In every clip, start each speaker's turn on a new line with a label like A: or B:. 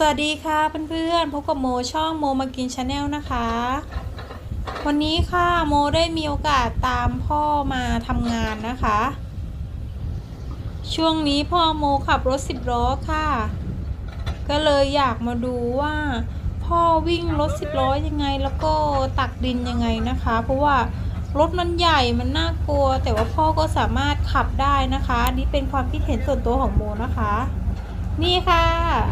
A: สวัสดีค่ะเพื่อนๆพบกับโมช่องโมมากินชาแนลนะคะ วันนี้ค่ะโมได้มีโอกาสตามพ่อมาทำงานนะคะ ช่วงนี้พ่อโมขับรถสิบล้อค่ะ ก็เลยอยากมาดูว่า พ่อวิ่งรถสิบล้อยังไงแล้วก็ตักดินยังไงนะคะ เพราะว่ารถมันใหญ่มันน่ากลัว แต่ว่าพ่อก็สามารถขับได้นะคะนี่เป็นความคิดเห็นส่วนตัวของโมนะคะ นี่ค่ะ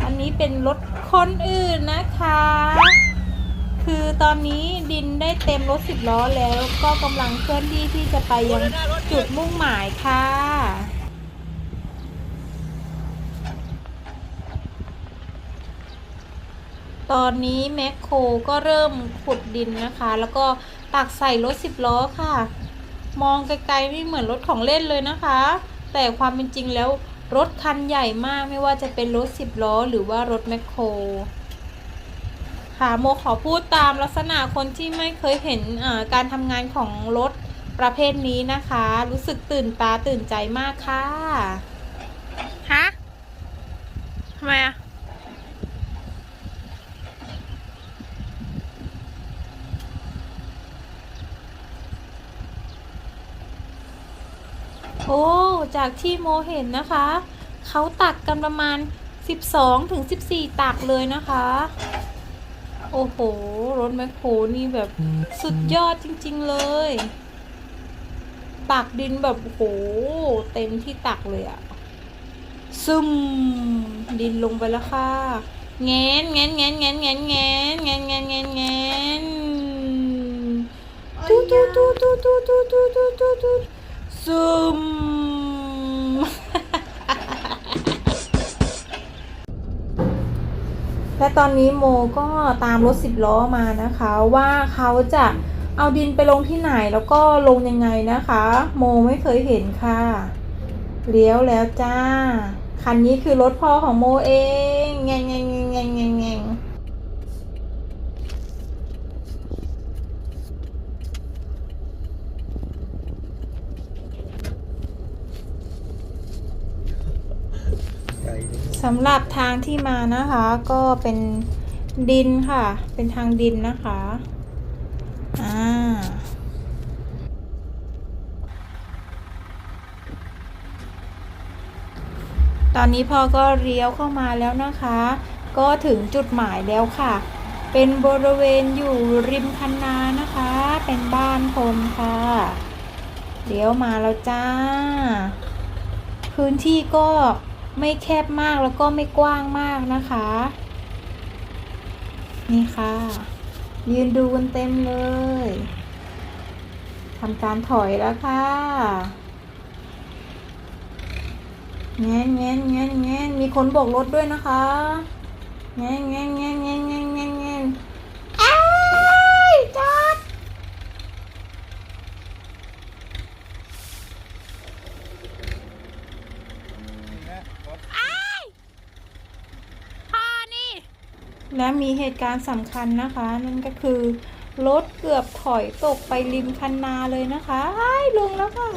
A: อันนี้เป็นรถคนอื่นนะคะ คือตอนนี้ดินได้เต็มรถสิบล้อแล้วก็กำลังเคลื่อนที่ที่จะไปยังจุดมุ่งหมายค่ะตอนนี้แมคโครก็เริ่มขุดดินนะคะ แล้วก็ตักใส่รถสิบล้อค่ะ มองไกลๆไม่เหมือนรถของเล่นเลยนะคะ แต่ความเป็นจริงแล้ว รถคันใหญ่มากไม่ว่าจะเป็นรถสิบล้อหรือว่ารถแมคโคร ค่ะโมขอพูดตามลักษณะคนที่ไม่เคยเห็นการทำงานของรถประเภทนี้นะคะ รู้สึกตื่นตาตื่นใจมากค่ะ
B: ฮะทำไมอะ
A: โอ้ จากที่โมเห็นนะคะ เขาตักกันประมาณ 12ถึง14 ตักเลยนะคะ โอ้โห รถแมคโครนี่แบบสุดยอดจริง ๆเลยตักดินแบบโอ้โห เต็มที่ตักเลยอะซึมดินลงไปแล้วค่ะแงนแงนแงนแงนแงนแงนแงนแงนแงนแงนตูตูตูตูตูตูตูตูตูตูซึม และตอนนี้โมก็ตามรถสิบล้อมานะคะ ว่าเขาจะเอาดินไปลงที่ไหนแล้วก็ลงยังไงนะคะ โมไม่เคยเห็นค่ะ เลี้ยวแล้วจ้า คันนี้คือรถพ่อของโมเองแงไงง สำหรับทางที่มานะคะก็เป็นดินค่ะ เป็นทางดินนะคะอ่าตอนนี้พ่อก็เลี้ยวเข้ามาแล้วนะคะ ก็ถึงจุดหมายแล้วค่ะ เป็นบริเวณอยู่ริมคันนานะคะ เป็นบ้านคนค่ะเลี้ยวมาแล้วจ้า พื้นที่ก็ ไม่แคบมากแล้วก็ไม่กว้างมากนะคะ นี่ค่ะ ยืนดูกันเต็มเลยทำการถอยแล้วค่ะแงนแงนแงนแงนมีคนโบกรถด้วยนะคะแงนแงนแงนแง่นแงนแงนแงนเอ้ยจอด
B: พ่อนี่
A: และมีเหตุการณ์สำคัญนะคะ นั่นก็คือ รถเกือบถอยตกไปริมคันนาเลยนะคะไอ้ายลงแล้วค่ะ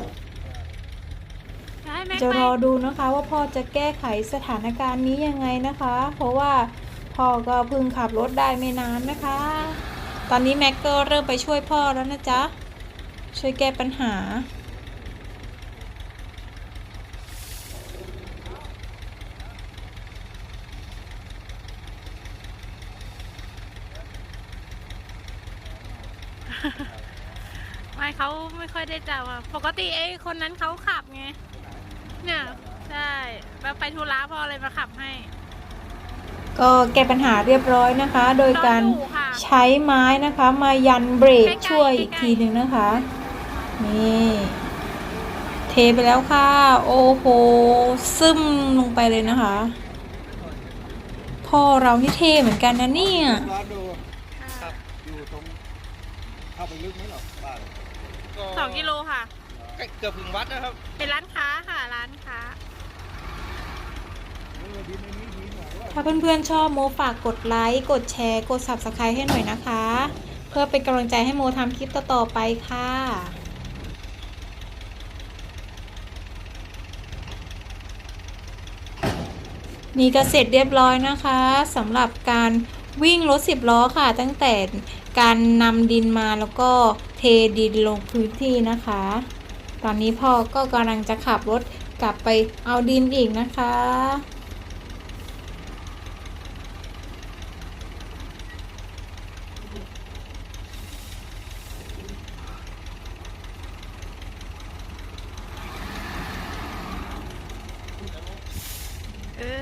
B: ให้แม็ก
A: จะ
B: ไป
A: รอดูนะคะว่าพ่อจะแก้ไขสถานการณ์นี้ยังไงนะคะ เพราะว่าพ่อก็เพิ่งขับรถได้ไม่นานนะคะ ตอนนี้แม็กก็เริ่มไปช่วยพ่อแล้วนะจ๊ะ ช่วยแก้ปัญหา
B: ไม่เขาไม่ค่อยได้จับอะปกติไอ้คนนั้นเขาขับไง เนี่ยใช่แล้วไปธุระพ่อเลยมาขับให้
A: ก็แก้ปัญหาเรียบร้อยนะคะ โดยการ
B: ต้องอยู่ค่ะ
A: ใช้ไม้นะคะ มายันเบรก
B: ใกล้ๆ
A: ช่วย
B: ใกล้ๆ
A: อีกทีหนึ่งนะคะ นี่ เทไปแล้วค่ะ โอ้โห ซึมลงไปเลยนะคะ พ่อเรานี่เทเหมือนกันนะเนี่ย
C: ร้านดูครับอยู่ตรงเข้า ไปลึกไหมหรอบ้าน
B: สองกิโลค่ะ
C: ใกล้เกือบถึงวัดนะครับ
B: เป็นร้านค้าค่ะร้านค้า
A: ถ้าเพื่อนๆชอบโมฝากกดไลค์ กดแชร์ กด subscribe ให้หน่อยนะคะ เพื่อเป็นกำลังใจให้โมทำคลิปต่อๆไปค่ะนนี่ก็เสร็จเรียบร้อยนะคะสำหรับการวิ่งรถสิบล้อค่ะ ตั้งแต่ การนำดินมาแล้วก็เทดินลงพื้นที่นะคะ ตอนนี้พ่อก็กำลังจะขับรถกลับไปเอาดินอีกนะคะ
B: เออ